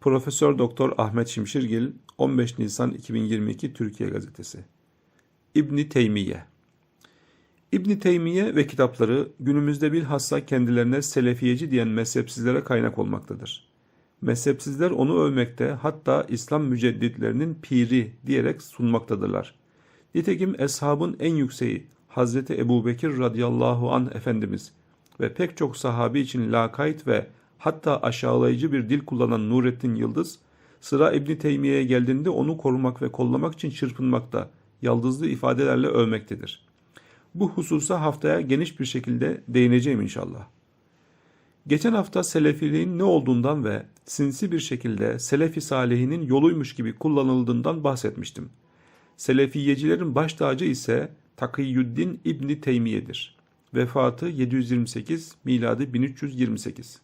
Profesör Doktor Ahmet Şimşirgil 15 Nisan 2022 Türkiye Gazetesi İbni Teymiye İbni Teymiye ve kitapları günümüzde bilhassa kendilerine selefiyeci diyen mezhepsizlere kaynak olmaktadır. Mezhepsizler onu övmekte hatta İslam mücedditlerinin piri diyerek sunmaktadırlar. Nitekim eshabın en yükseği Hazreti Ebubekir radıyallahu an Efendimiz ve pek çok sahabi için lakayt ve hatta aşağılayıcı bir dil kullanan Nurettin Yıldız, sıra İbni Teymiye'ye geldiğinde onu korumak ve kollamak için çırpınmakta, yaldızlı ifadelerle övmektedir. Bu hususa haftaya geniş bir şekilde değineceğim inşallah. Geçen hafta selefiliğin ne olduğundan ve sinsi bir şekilde selefi salihinin yoluymuş gibi kullanıldığından bahsetmiştim. Selefiyecilerin baş tacı ise Takiyüddin İbni Teymiye'dir. Vefatı 728, miladı 1328.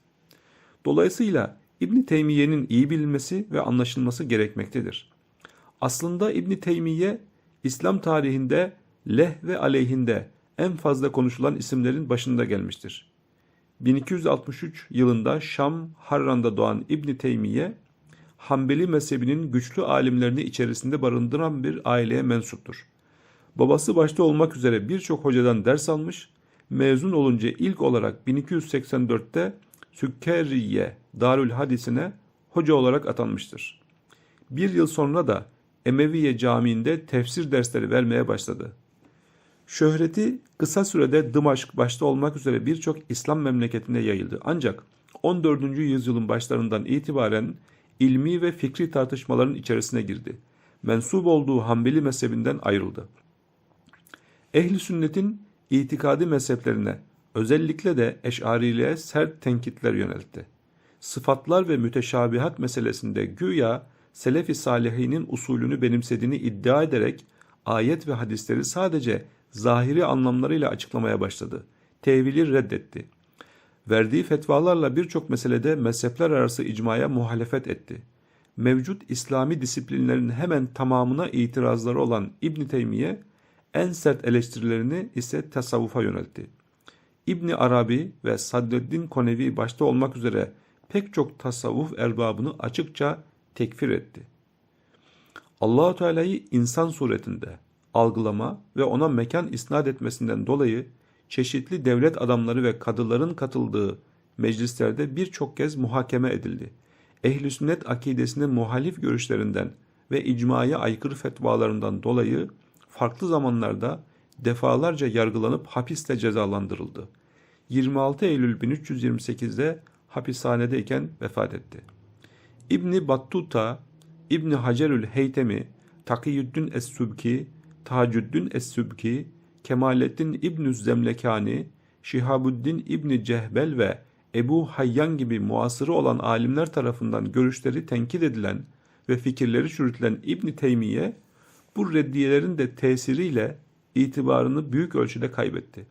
Dolayısıyla İbni Teymiye'nin iyi bilinmesi ve anlaşılması gerekmektedir. Aslında İbni Teymiye, İslam tarihinde leh ve aleyhinde en fazla konuşulan isimlerin başında gelmiştir. 1263 yılında Şam Harran'da doğan İbni Teymiye, Hanbeli mezhebinin güçlü alimlerini içerisinde barındıran bir aileye mensuptur. Babası başta olmak üzere birçok hocadan ders almış, mezun olunca ilk olarak 1284'te Sükkeriye Darül Hadis'ine hoca olarak atanmıştır. Bir yıl sonra da Emeviye Camii'nde tefsir dersleri vermeye başladı. Şöhreti kısa sürede Dımaşk başta olmak üzere birçok İslam memleketine yayıldı. Ancak 14. yüzyılın başlarından itibaren ilmi ve fikri tartışmaların içerisine girdi. Mensup olduğu Hanbeli mezhebinden ayrıldı. Ehli sünnetin itikadi mezheplerine özellikle de eşariliğe sert tenkitler yöneltti. Sıfatlar ve müteşabihat meselesinde güya Selefi Salihinin usulünü benimsediğini iddia ederek ayet ve hadisleri sadece zahiri anlamlarıyla açıklamaya başladı. Tevili reddetti. Verdiği fetvalarla birçok meselede mezhepler arası icmaya muhalefet etti. Mevcut İslami disiplinlerin hemen tamamına itirazları olan İbn Teymiye en sert eleştirilerini ise tasavvufa yöneltti. İbni Arabi ve Sadreddin Konevi başta olmak üzere pek çok tasavvuf erbabını açıkça tekfir etti. Allahu Teala'yı insan suretinde algılama ve ona mekan isnat etmesinden dolayı çeşitli devlet adamları ve kadıların katıldığı meclislerde birçok kez muhakeme edildi. Ehl-i sünnet akidesine muhalif görüşlerinden ve icmaya aykırı fetvalarından dolayı farklı zamanlarda defalarca yargılanıp hapisle cezalandırıldı. 26 Eylül 1328'de hapishanedeyken vefat etti. İbni Battuta, İbni Hacerül Heytemi, Takiyüddin Es-Sübki, Tacuddin Es-Sübki, Kemalettin İbnü Zemlekani, Şihabuddin İbni Cehbel ve Ebu Hayyan gibi muasırı olan alimler tarafından görüşleri tenkit edilen ve fikirleri çürütülen İbni Teymiye, bu reddiyelerin de tesiriyle itibarını büyük ölçüde kaybetti.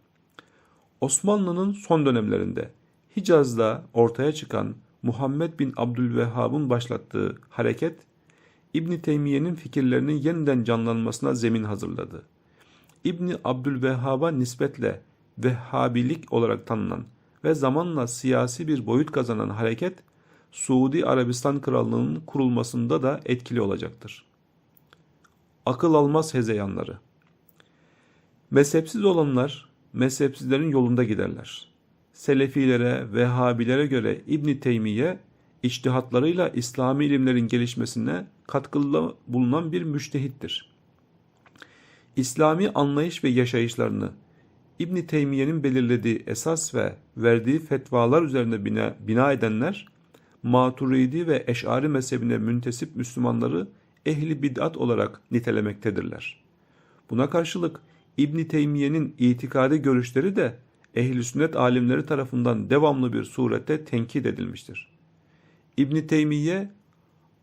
Osmanlı'nın son dönemlerinde Hicaz'da ortaya çıkan Muhammed bin Abdülvehhab'ın başlattığı hareket, İbni Teymiye'nin fikirlerinin yeniden canlanmasına zemin hazırladı. İbni Abdülvehhab'a nispetle Vehhabilik olarak tanınan ve zamanla siyasi bir boyut kazanan hareket, Suudi Arabistan Krallığı'nın kurulmasında da etkili olacaktır. Akıl almaz hezeyanları Mezhepsiz olanlar, mezhepsizlerin yolunda giderler. Selefilere, Vehhabilere göre İbn Teymiye, içtihatlarıyla İslami ilimlerin gelişmesine katkıda bulunan bir müştehittir. İslami anlayış ve yaşayışlarını İbn Teymiye'nin belirlediği esas ve verdiği fetvalar üzerine bina, bina edenler, Maturidi ve Eş'ari mezhebine müntesip Müslümanları ehli bid'at olarak nitelemektedirler. Buna karşılık İbn Teymiye'nin itikadi görüşleri de ehli sünnet alimleri tarafından devamlı bir surette tenkit edilmiştir. İbn Teymiye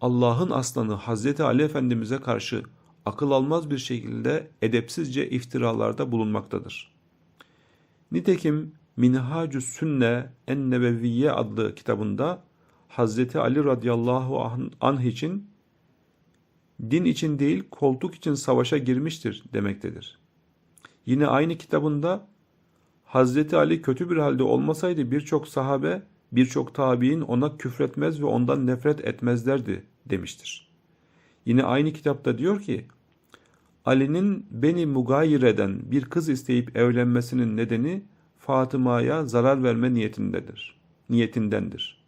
Allah'ın aslanı Hazreti Ali Efendimiz'e karşı akıl almaz bir şekilde edepsizce iftiralarda bulunmaktadır. Nitekim Minhacü Sünne en Nebeviye adlı kitabında Hazreti Ali radıyallahu anh için din için değil koltuk için savaşa girmiştir demektedir. Yine aynı kitabında Hazreti Ali kötü bir halde olmasaydı birçok sahabe Birçok tabi'in ona küfretmez ve ondan nefret etmezlerdi demiştir. Yine aynı kitapta diyor ki, Ali'nin Beni Mugayire'den bir kız isteyip evlenmesinin nedeni Fatıma'ya zarar verme niyetindedir. Niyetindendir.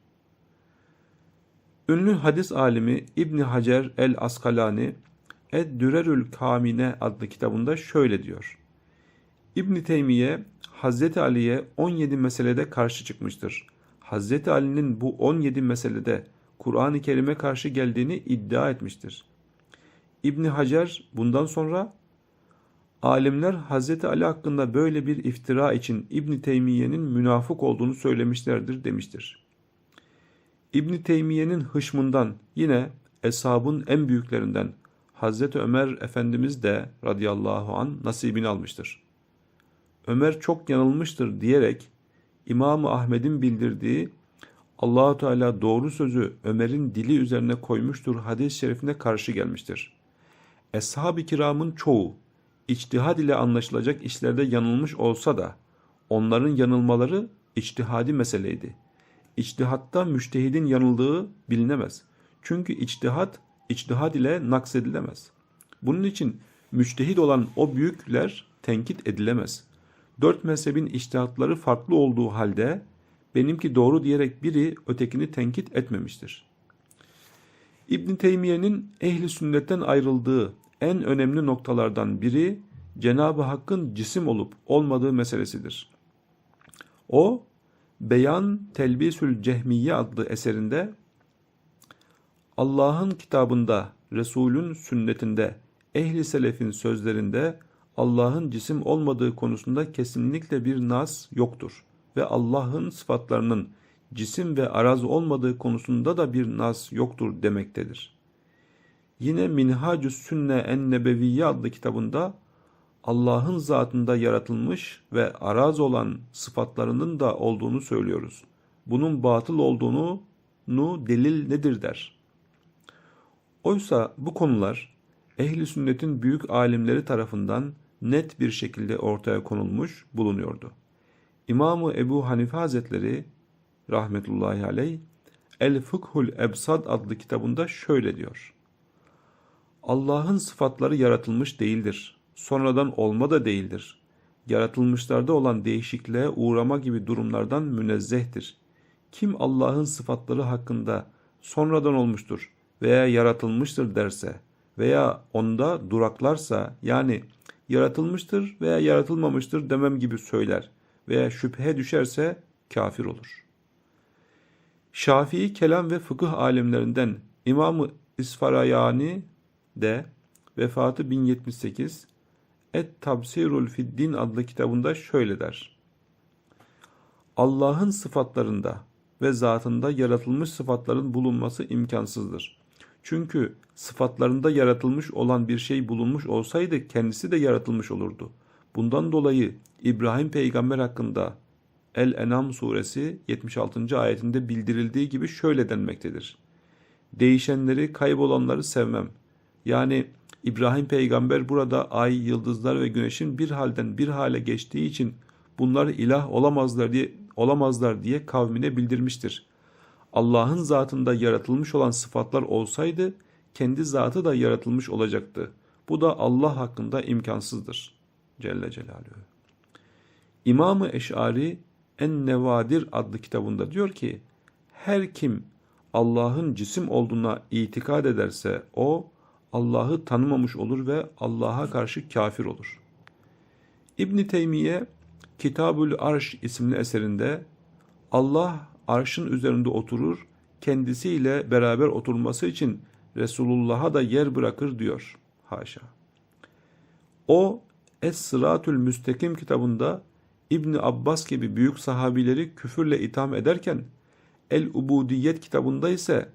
Ünlü hadis alimi İbni Hacer el-Askalani Ed-Dürerül Kamine adlı kitabında şöyle diyor. İbni Teymiye Hazreti Ali'ye 17 meselede karşı çıkmıştır. Hazreti Ali'nin bu 17 meselede Kur'an-ı Kerim'e karşı geldiğini iddia etmiştir. İbni Hacer bundan sonra alimler Hazreti Ali hakkında böyle bir iftira için İbni Teymiye'nin münafık olduğunu söylemişlerdir demiştir. İbni Teymiye'nin hışmından yine eshabın en büyüklerinden Hazreti Ömer Efendimiz de radıyallahu an nasibini almıştır. Ömer çok yanılmıştır diyerek İmam Ahmed'in bildirdiği Allahu Teala doğru sözü Ömer'in dili üzerine koymuştur hadis-i şerifine karşı gelmiştir. Eshab-ı kiramın çoğu içtihad ile anlaşılacak işlerde yanılmış olsa da onların yanılmaları içtihadi meseleydi. İçtihatta müştehidin yanıldığı bilinemez. Çünkü içtihat, içtihad ile naksedilemez. Bunun için müştehid olan o büyükler tenkit edilemez. Dört mezhebin içtihatları farklı olduğu halde benimki doğru diyerek biri ötekini tenkit etmemiştir. İbn Teymiye'nin ehli sünnetten ayrıldığı en önemli noktalardan biri Cenab-ı Hakk'ın cisim olup olmadığı meselesidir. O Beyan Telbisül Cehmiye adlı eserinde Allah'ın kitabında, Resul'ün sünnetinde, ehli selefin sözlerinde Allah'ın cisim olmadığı konusunda kesinlikle bir nas yoktur ve Allah'ın sıfatlarının cisim ve araz olmadığı konusunda da bir nas yoktur demektedir. Yine Minhacus Sünne en Nebeviye adlı kitabında Allah'ın zatında yaratılmış ve araz olan sıfatlarının da olduğunu söylüyoruz. Bunun batıl olduğunu nu delil nedir der. Oysa bu konular ehli sünnetin büyük alimleri tarafından net bir şekilde ortaya konulmuş bulunuyordu. İmamı Ebu Hanife Hazretleri rahmetullahi aleyh El Fıkhul Ebsad adlı kitabında şöyle diyor. Allah'ın sıfatları yaratılmış değildir. Sonradan olma da değildir. Yaratılmışlarda olan değişikliğe uğrama gibi durumlardan münezzehtir. Kim Allah'ın sıfatları hakkında sonradan olmuştur veya yaratılmıştır derse veya onda duraklarsa yani yaratılmıştır veya yaratılmamıştır demem gibi söyler veya şüpheye düşerse kafir olur. Şafii kelam ve fıkıh alimlerinden İmam-ı İsfarayani de vefatı 1078 Et Tabsirul Fiddin adlı kitabında şöyle der. Allah'ın sıfatlarında ve zatında yaratılmış sıfatların bulunması imkansızdır. Çünkü sıfatlarında yaratılmış olan bir şey bulunmuş olsaydı kendisi de yaratılmış olurdu. Bundan dolayı İbrahim peygamber hakkında El-Enam suresi 76. ayetinde bildirildiği gibi şöyle denmektedir. Değişenleri, kaybolanları sevmem. Yani İbrahim peygamber burada ay, yıldızlar ve güneşin bir halden bir hale geçtiği için bunlar ilah olamazlar diye olamazlar diye kavmine bildirmiştir. Allah'ın zatında yaratılmış olan sıfatlar olsaydı kendi zatı da yaratılmış olacaktı. Bu da Allah hakkında imkansızdır. Celle Celaluhu. İmam-ı Eş'ari En-Nevadir adlı kitabında diyor ki, her kim Allah'ın cisim olduğuna itikad ederse o Allah'ı tanımamış olur ve Allah'a karşı kafir olur. İbn Teymiye Kitabül Arş isimli eserinde Allah arşın üzerinde oturur, kendisiyle beraber oturması için Resulullah'a da yer bırakır diyor. Haşa. O Es-Sıratül Müstekim kitabında İbni Abbas gibi büyük sahabileri küfürle itham ederken El-Ubudiyet kitabında ise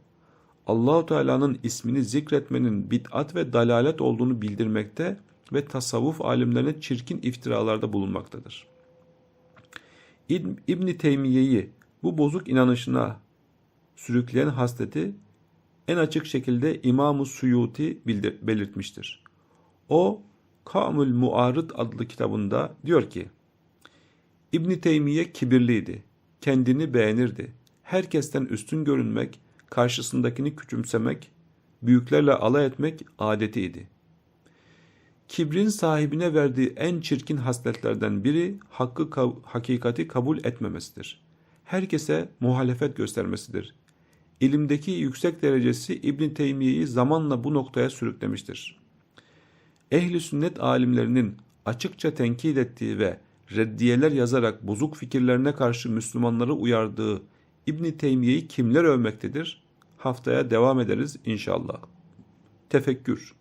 Allahu Teala'nın ismini zikretmenin bid'at ve dalalet olduğunu bildirmekte ve tasavvuf alimlerine çirkin iftiralarda bulunmaktadır. İbni Teymiye'yi bu bozuk inanışına sürükleyen hasleti en açık şekilde İmam-ı Suyuti belirtmiştir. O Kamül Muarıt adlı kitabında diyor ki İbn Teymiye kibirliydi, kendini beğenirdi, herkesten üstün görünmek, karşısındakini küçümsemek, büyüklerle alay etmek adetiydi. Kibrin sahibine verdiği en çirkin hasletlerden biri hakkı ka- hakikati kabul etmemesidir. Herkese muhalefet göstermesidir. İlimdeki yüksek derecesi İbn Teymiye'yi zamanla bu noktaya sürüklemiştir. Ehli sünnet alimlerinin açıkça tenkit ettiği ve reddiyeler yazarak bozuk fikirlerine karşı Müslümanları uyardığı İbn Teymiye'yi kimler övmektedir? Haftaya devam ederiz inşallah. Tefekkür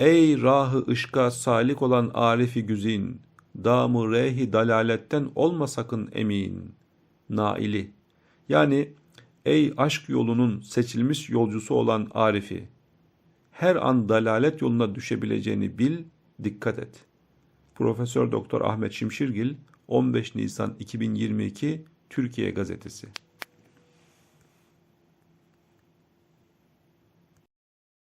Ey rahı ışka salik olan arifi güzin, damı rehi dalaletten olma sakın emin. Naili. Yani ey aşk yolunun seçilmiş yolcusu olan arifi, her an dalalet yoluna düşebileceğini bil, dikkat et. Profesör Doktor Ahmet Şimşirgil 15 Nisan 2022 Türkiye Gazetesi